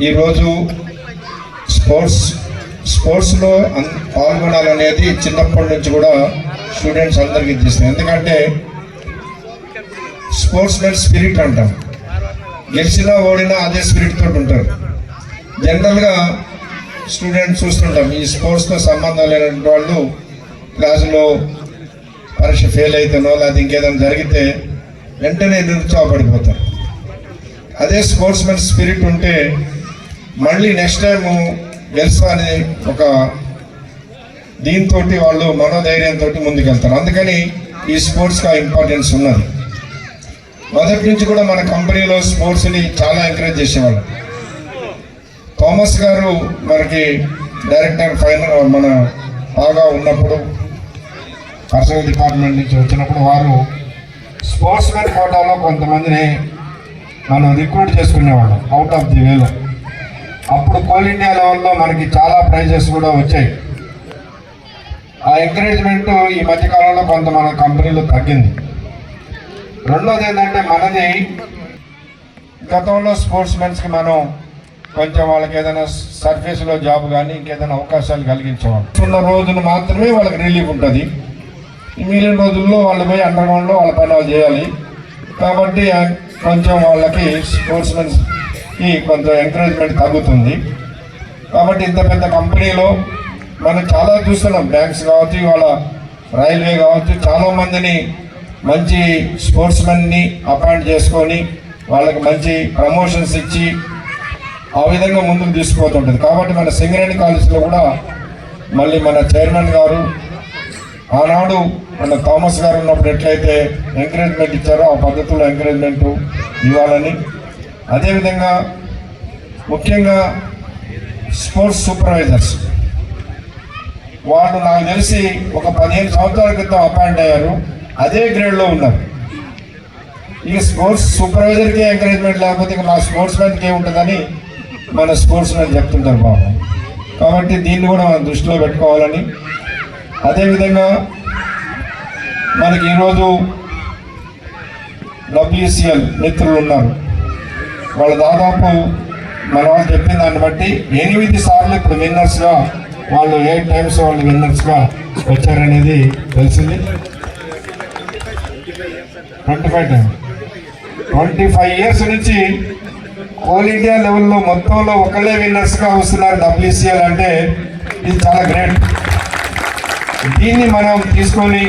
ఈరోజు స్పోర్ట్స్ స్పోర్ట్స్లో అన్- పాల్గొనాలనేది చిన్నప్పటి నుంచి కూడా స్టూడెంట్స్ అందరికీ తీస్తుంది ఎందుకంటే స్పోర్ట్స్ మెన్ స్పిరిట్ అంటాం. గెలిచినా ఓడినా అదే స్పిరిట్ తోటి ఉంటారు. జనరల్గా స్టూడెంట్స్ చూస్తుంటాం ఈ స్పోర్ట్స్తో సంబంధం లేనటువంటి వాళ్ళు క్లాసులో పరీక్ష ఫెయిల్ అయితేనో లేదా ఇంకేదైనా జరిగితే వెంటనే నిరుత్సాహపడిపోతారు. అదే స్పోర్ట్స్ మెన్ స్పిరిట్ ఉంటే మళ్ళీ నెక్స్ట్ టైము గెలుస్తా అనే ఒక దీంతో వాళ్ళు మనోధైర్యంతో ముందుకెళ్తారు. అందుకని ఈ స్పోర్ట్స్కి ఆ ఇంపార్టెన్స్ ఉన్నది. మొదటి నుంచి కూడా మన కంపెనీలో స్పోర్ట్స్ని చాలా ఎంకరేజ్ చేసేవాళ్ళు. థామస్ గారు మనకి డైరెక్టర్ ఫైనల్ మన బాగా ఉన్నప్పుడు పర్సనల్ డిపార్ట్మెంట్ నుంచి వచ్చినప్పుడు వారు స్పోర్ట్స్ మెన్ కోటాలో కొంతమందిని మనం రిక్రూట్ చేసుకునేవాళ్ళం అవుట్ ఆఫ్ ది వేలో అప్పుడు కోల్ ఇండియా లెవెల్లో మనకి చాలా ప్రైజెస్ కూడా వచ్చాయి. ఆ ఎంకరేజ్మెంట్ ఈ మధ్యకాలంలో కొంత మన కంపెనీలో తగ్గింది. రెండోది ఏంటంటే మనది గతంలో స్పోర్ట్స్ మెన్స్కి మనం కొంచెం వాళ్ళకి ఏదైనా సర్వీస్లో జాబ్ కానీ ఇంకేదైనా అవకాశాలు కలిగించేవాళ్ళు. ఉన్న రోజున మాత్రమే వాళ్ళకి రిలీఫ్ ఉంటుంది. మిగిలిన రోజుల్లో వాళ్ళు పోయి అండర్గ్రౌండ్లో వాళ్ళ పని వాళ్ళు చేయాలి. కాబట్టి కొంచెం వాళ్ళకి స్పోర్ట్స్ మెన్స్ కి కొంచెం ఎంకరేజ్మెంట్ తగ్గుతుంది. కాబట్టి ఇంత పెద్ద కంపెనీలో మనం చాలా చూస్తున్నాం. బ్యాంక్స్ కావచ్చు ఇవాళ రైల్వే కావచ్చు చాలా మందిని మంచి స్పోర్ట్స్ మెన్ని అపాయింట్ చేసుకొని వాళ్ళకి మంచి ప్రమోషన్స్ ఇచ్చి ఆ విధంగా ముందుకు తీసుకుపోతుంటుంది. కాబట్టి మన సింగరేణి కాలేజీలో కూడా మళ్ళీ మన చైర్మన్ గారు ఆనాడు మన థామస్ గారు ఉన్నప్పుడు ఎట్లయితే ఎంకరేజ్మెంట్ ఇచ్చారో ఆ పద్ధతిలో ఎంకరేజ్మెంట్ ఇవ్వాలని అదేవిధంగా ముఖ్యంగా స్పోర్ట్స్ సూపర్వైజర్స్. వాళ్ళు నాకు తెలిసి ఒక పదిహేను సంవత్సరాల క్రితం అపాయింట్ అయ్యారు. అదే గ్రేడ్లో ఉన్నారు. ఇక స్పోర్ట్స్ సూపర్వైజర్కి ఎంకరేజ్మెంట్ లేకపోతే ఇక మా స్పోర్ట్స్ మ్యాన్కి ఏముంటుందని మన స్పోర్ట్స్ మ్యాన్ చెప్తుంటారు బాబు కాబట్టి దీన్ని కూడా మనం దృష్టిలో పెట్టుకోవాలని. అదేవిధంగా మనకి ఈరోజు డబ్ల్యూసిఎల్ మిత్రులు ఉన్నారు. వాళ్ళు దాదాపు మన వాళ్ళు చెప్పిన దాన్ని బట్టి ఎనిమిది సార్లు ఇప్పుడు విన్నర్స్గా వాళ్ళు ఎయిట్ టైమ్స్ వాళ్ళు విన్నర్స్గా వచ్చారనేది తెలిసింది. Twenty five time twenty five years నుంచి ఆల్ ఇండియా లెవెల్లో మొత్తంలో ఒకళ్ళే విన్నర్స్గా వస్తున్నారు డబ్ల్యూసిఎల్ అంటే ఇది చాలా గ్రేట్ దీన్ని మనం తీసుకొని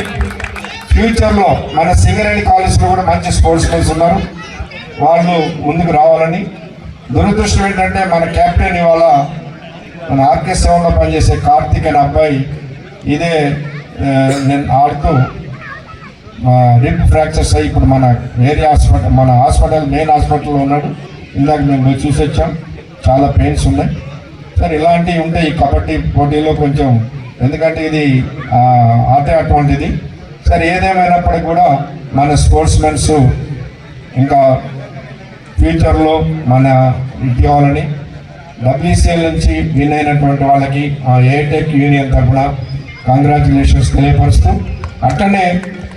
ఫ్యూచర్లో మన సింగరేణి కాలేజ్లో కూడా మంచి స్పోర్ట్స్ మెన్స్ ఉన్నారు. వాళ్ళు ముందుకు రావాలని. దురదృష్టం ఏంటంటే మన కెప్టెన్ ఇవాళ మన ఆర్కే సెవెన్లో పనిచేసే కార్తీక్ అనే అబ్బాయి ఇదే నేను ఆడుతూ రిప్ ఫ్రాక్చర్స్ అయ్యి ఇప్పుడు మన ఏరియా హాస్పిటల్ మన హాస్పిటల్ మెయిన్ హాస్పిటల్లో ఉన్నాడు. ఇందాక మేము చూసి వచ్చాం. చాలా పెయిన్స్ ఉన్నాయి. సరే ఇలాంటివి ఉంటాయి ఈ కబడ్డీ పోటీలో కొంచెం ఎందుకంటే ఇది ఆటే ఆట అటువంటిది. సరే ఏదేమైనప్పటికీ కూడా మన స్పోర్ట్స్ మెన్స్ ఇంకా ఫ్యూచర్లో మన ఉద్యోగాలని డబ్ల్యూసీఎల్ నుంచి విన్ అయినటువంటి వాళ్ళకి ఆ ఏటెక్ యూనియన్ తరఫున కంగ్రాచులేషన్స్ తెలియపరుస్తూ అట్లనే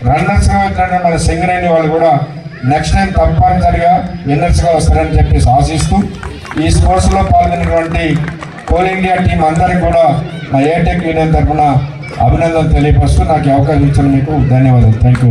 రన్నర్స్గా వచ్చిన మన సింగరేణి వాళ్ళు కూడా నెక్స్ట్ టైం తప్పనిసరిగా విన్నర్స్గా వస్తారని చెప్పేసి ఆశిస్తూ ఈ స్పోర్ట్స్లో పాల్గొన్నటువంటి కోల్ ఇండియా టీం అందరికి కూడా మా ఏటెక్ యూనియన్ తరఫున అభినందనలు తెలియపరుస్తూ నాకు అవకాశం ఇచ్చిన మీకు ధన్యవాదాలు. Thank you